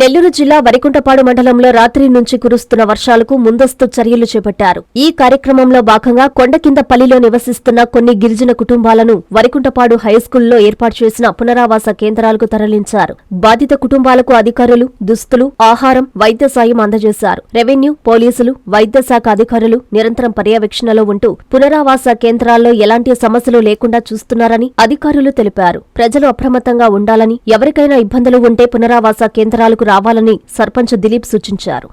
నెల్లూరు జిల్లా వరికుంటపాడు మండలంలో రాత్రి నుంచి కురుస్తున్న వర్షాలకు ముందస్తు చర్యలు చేపట్టారు. ఈ కార్యక్రమంలో భాగంగా కొండ కింద పల్లిలో నివసిస్తున్న కొన్ని గిరిజన కుటుంబాలను వరికుంటపాడు హైస్కూల్లో ఏర్పాటు చేసిన పునరావాస కేంద్రాలకు తరలించారు. బాధిత కుటుంబాలకు అధికారులు దుస్తులు ఆహారం వైద్య సాయం అందజేశారు. రెవెన్యూ పోలీసులు వైద్య శాఖ అధికారులు నిరంతరం పర్యవేక్షణలో ఉంటూ పునరావాస కేంద్రాల్లో ఎలాంటి సమస్యలు లేకుండా చూస్తున్నారని అధికారులు తెలిపారు. ప్రజలు అప్రమత్తంగా ఉండాలని ఎవరికైనా ఇబ్బందులు ఉంటే పునరావాస కేంద్రాలకు రావాలని సర్పంచ్ దిలీప్ సూచించారు.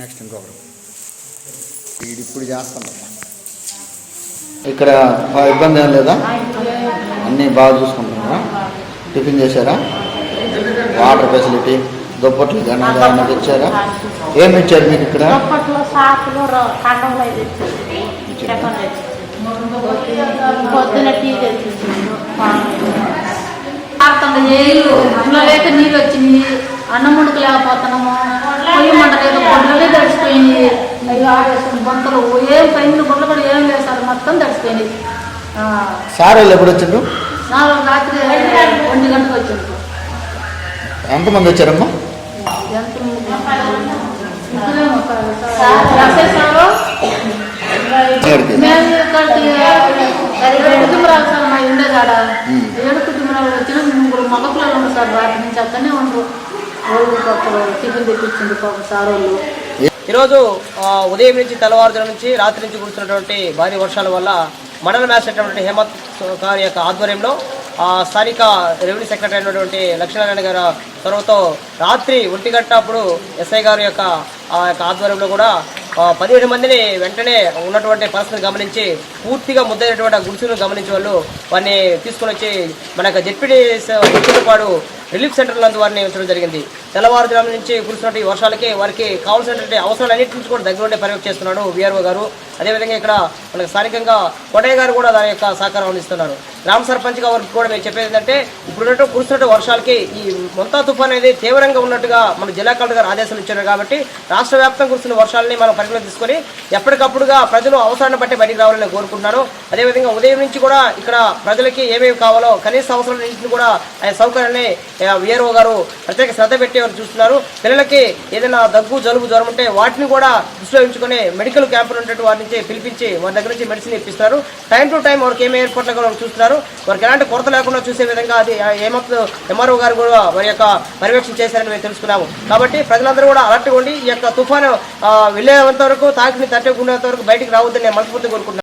నెక్స్ట్ ఇంకొకరు. వీడు ఇప్పుడు ఇక్కడ ఇబ్బంది ఏం లేదా? అన్నీ బాగా చూసుకుంటున్నారా? టిఫిన్ చేశారా? వాటర్ ఫెసిలిటీ దుప్పట్లు కానీ ఏమైనా తెచ్చారా? ఏమి ఇచ్చారు మీకు ఇక్కడ? పొద్దున టీ తెచ్చింది నీళ్ళు ఇంట్లో లేక నీళ్ళు వచ్చింది. అన్నం ముడుకు లేకపోతున్నాము పొయ్యి మంట లేదు తడిసిపోయింది అయ్యో ఆడేసిన బొంతలు ఏం పైన గుడ్లు కూడా ఏం లేదు సార్ మొత్తం తడిసిపోయింది ఆ, సార్ వాళ్ళు ఎప్పుడు వచ్చిండ్రు నాలుగు రాత్రి ఒంటి గంటకు వచ్చింది ఎంతమంది వచ్చారమ్మా? ఎంత ముగ్గురేమో సార్. ఎస్ఐ సారు ఇక్కడికి మేము ఇక్కడికి ఏడు కుటుంబరాలు సార్ మా ఉండే కాడ ఏడు కుటుంబరాలు వచ్చిన ముగ్గురు ఉంటారు వాటి నుంచి అక్కడనే ఉంటారు రోజు పక్కలు టిఫిన్ తెప్పించింది పాప సార్ వాళ్ళు. ఈరోజు ఉదయం నుంచి తెల్లవారుజాము నుంచి రాత్రి నుంచి కురుస్తున్నటువంటి భారీ వర్షాల వల్ల మండల మ్యాచ్ అయినటువంటి హేమంత్ గారి యొక్క ఆధ్వర్యంలో స్థానిక రెవెన్యూ సెక్రటరీ అయినటువంటి లక్ష్మీనారాయణ గారు చొరవతో రాత్రి ఒంటి గంటప్పుడు ఎస్ఐ గారి యొక్క ఆ యొక్క ఆధ్వర్యంలో కూడా పదిహేడు మందిని వెంటనే ఉన్నటువంటి పరిస్థితిని గమనించి పూర్తిగా ముద్దైనటువంటి ఆ గుడిసెలను గమనించే వాళ్ళు వారిని తీసుకొని వచ్చి మన యొక్క జెడ్పీడీ రిలీఫ్ సెంటర్ నందు వారిని ఉంచడం జరిగింది. తెల్లవారుజాము నుంచి కురిసినటువంటి వర్షాలకి వారికి కావాల్సినటువంటి అవసరాలన్నింటి నుంచి కూడా దగ్గరుండి పర్యవేక్షణ చేస్తున్నాడు వీఆర్ఓ గారు. అదేవిధంగా ఇక్కడ మనకు స్థానికంగా కోటయ్య గారు కూడా దాని యొక్క సహకారం అందిస్తున్నారు. గ్రామ సర్పంచ్ గారికి కూడా మేము చెప్పేది ఏంటంటే ఇప్పుడు కురుస్తున్న వర్షాలకి ఈ మొంతా తుఫాన్ అనేది తీవ్రంగా ఉన్నట్టుగా మన జిల్లా కలెక్టర్ గారు ఆదేశాలు ఇచ్చారు కాబట్టి రాష్ట్ర వ్యాప్తంగా కురుస్తున్న వర్షాలని మనం పరిగణలో తీసుకొని ఎప్పటికప్పుడుగా ప్రజలు అవసరాన్ని బట్టి బయటికి రావాలని కోరుకుంటున్నాను అదేవిధంగా ఉదయం నుంచి కూడా ఇక్కడ ప్రజలకి ఏమేమి కావాలో కనీస అవసరాలన్నింటిని కూడా ఆయన సౌకర్యాన్ని విఆర్ఓ గారు ప్రత్యేక శ్రద్ధ పెట్టేవారు చూస్తున్నారు. పిల్లలకి ఏదైనా దగ్గు జలుబు జ్వరం ఉంటే వాటిని కూడా దృష్టిలో ఉంచుకొని మెడికల్ క్యాంపులు ఉన్నట్టు వారి నుంచి పిలిపించి వారి దగ్గర నుంచి మెడిసిన్ ఇప్పిస్తారు. టైం టు టైం వారికి ఏమేమి ఏర్పాట్లు కూడా చూస్తున్నారు. వారికి ఎలాంటి కొరత లేకుండా చూసే విధంగా అది ఏమవుతుందో ఎంఆర్ఓ గారు కూడా వారి యొక్క పర్యవేక్షణ చేశారని మేము తెలుసుకున్నాము. కాబట్టి ప్రజలందరూ కూడా అలర్ట్గా ఉండి ఈ యొక్క తుఫాను వెళ్ళేంత వరకు తాకిని తట్టకుండేంత వరకు బయటికి రావద్దని నేను మనస్ఫూర్తిగా కోరుకుంటున్నాను.